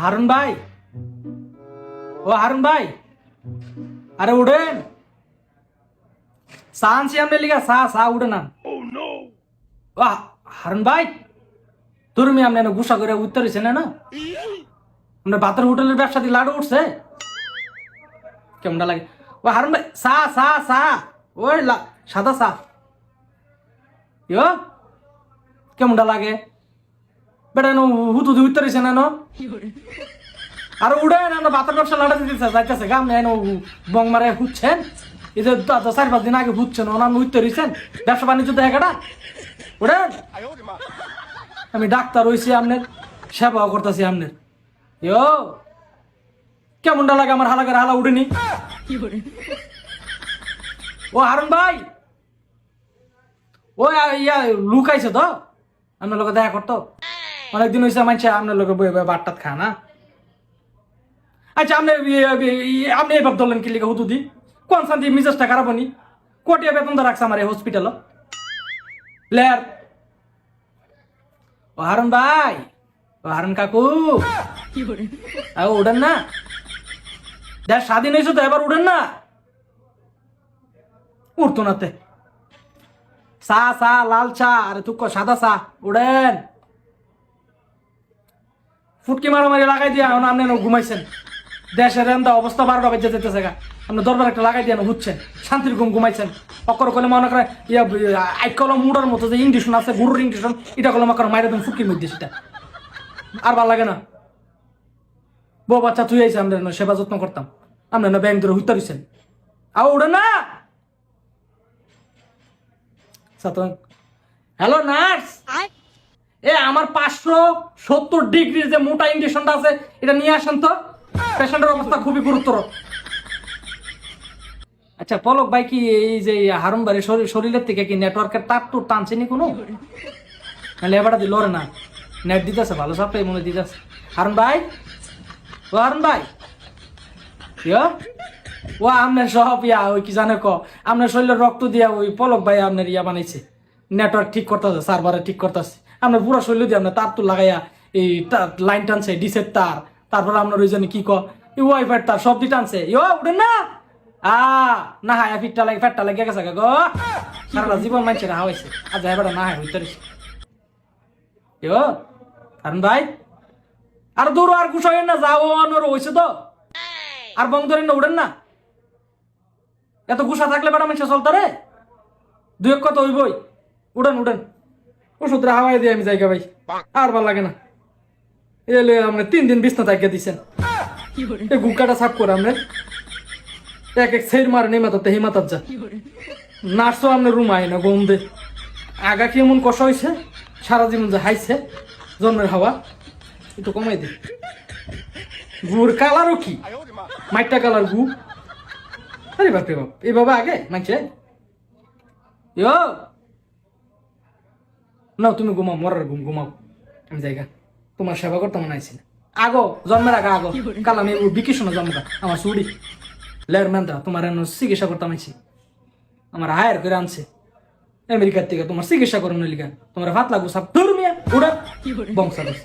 হারুন ভাই? ও হারুন ভাই? আরে উঠেন। চা আনছি আপনি লিখা চা চা উঠে না ও হারুন ভাই তুমি আপনি এনে গুসা করে উত্তর না না? আপনার ভাতের হোটেলের ব্যবসা লাড়ু উঠছে? কেমনটা লাগে? ও হারুন ভাই, চা চা চা। ওই সাদা চা। ইয়ো, কেমনটা লাগে? বেটা নো হুতু দি উত্তর না নো। আর উড়ে না ভাতের ব্যবসা লাড়া দিতেছে বং মারে হুচ্ছেন। চার পাঁচ দিন আগে হুচ্ছেন, ওনার উত্তর হইছেন ব্যবসা বাণিজ্য আমি ডাক্তার হইছি আপনার সেবাও করতেছি আপনার ইয়ো, কেমনটা লাগে আমার হালাকার হালা উঠেনি ও হারুন ভাই, ও ইয়া লুকাইছে তো? আপনার লোকে দেখা করতো? অনেকদিন হয়েছে মানছে আপনার লোকে বই বই বাটটাত খা না। আচ্ছা আপনি আপনি এবার ধরলেন কি লিখে হুতুদি কোন শান্তি মিজাজটা খারাপ হনি কোটিয়া বেতন রাখছে আমার এই হসপিটাল লেয়ার ও হারুন ভাই ও হারুন কাকু। উঠেন না। দেখ স্বাধীন হয়েছে তো এবার উঠেন না। উঠতো না তে। চা চা লাল চা আরে তুক সাদা চা উড়েন। ফুটকি মারামারি লাগাই দিয়া এখন আপনি ঘুমাইছেন। দেশের এমন অবস্থা বারোটা বেজে যেতেছে গা। আপনি দরবার একটা লাগাই দিয়ে হচ্ছেন শান্তির ঘুম ঘুমাইছেন। অকর কলে মনে করে ইয়া আইকল মুডার মতো যে ইংলিশন আছে, গুরুর ইংলিশন এটা কলম অকর মাইরে দেন ফুটকির মধ্যে সেটা। আর ভালো লাগে না। বউ বাচ্চা তুই আইসে আমরা সেবা যত্ন করতাম। আমরা না ব্যাংক ধরে হুইতে দিচ্ছেন আও উড়ে না! Hello, nurse! এ, আমার পাঁচশো সত্তর ডিগ্রির যে মোটা ইঞ্জেকশনটা আছে, এটা নিয়ে আসেন তো। পেশেন্টের অবস্থা খুবই গুরুতর। আচ্ছা পলক ভাই কি এই যে হারুন বাড়ি শরীরের থেকে কি নেটওয়ার্কের তার তো টানছে নি কোনো এবারটা দিল না। নেট দিতেছে, ভালো সাপ্লাই মনে দিতেছে। হারুন ভাই? ও হারুন ভাই? ও, আপনার সব ইয়া, ওই কি জানে ক? আপনার শরীরের রক্ত দিয়া ওই পলক ভাই আপনার ইয়া বানাইছে। নেটওয়ার্ক ঠিক করতেছে, সার্ভারে ঠিক করতেছে। আপনার পুরো শরীর দিয়ে আপনার তার তো লাগাইয়া এই লাইন টানছে, ডিসের তার। তারপর আপনার ওই জন্য কি ক ওয়াইফাই তার সব দিয়ে টানছে। ইয়ো উঠেন না। আ, না হায় ফিটটা লাগে, ফ্যাটটা লাগে, গেছে গো সারা জীবন মানছে না হয়েছে আজ এবার না হয়, হইতে ইয়ো, কারণ ভাই, আর দূর আর কুশ হয় না, যাও, অনর হয়েছে তো। আর বং ধরেন না, উঠেন না। এত গুসা থাকলে বেটা মানুষ চলতে রে দুই এক কথা হইবই। উঠেন উঠেন। ওষুধ হাওয়াই দিয়ে আমি জায়গা ভাই আর ভালো লাগে না। এলে আপনি তিন দিন বিছনা তাকিয়ে দিছেন। এই গুকাটা সাফ করে আপনি এক এক সের মারে নেমাতাতে হিমাতার যা। নার্সও আপনার রুম আয় না গন্ধে আগা কি এমন কষা হয়েছে সারা জীবন যে হাইছে, জন্মের হাওয়া। একটু কমাই দে। গুড় কালারও কি? মাইটটা কালার গু। আরে বাপ রে বাপ এইভাবে আগে মানছে ইয়ো! না তুমি ঘুমাও মরার ঘুম ঘুমাও। আমি জায়গা। তোমার সেবা করতে মনে আইছি না। আগো জন্মের আগে আগো। কাল আমি বিকিষণ জন্মটা আমার সুড়ি লেয়ার ম্যানটা তোমার এন চিকিৎসা করতে আইছি আমার হায়ার করে আনছে। আমেরিকার থেকে তোমার চিকিৎসা করুন লিখা তোমার ভাত লাগু সব ধর্মিয়া উড়া। বংশাদেশ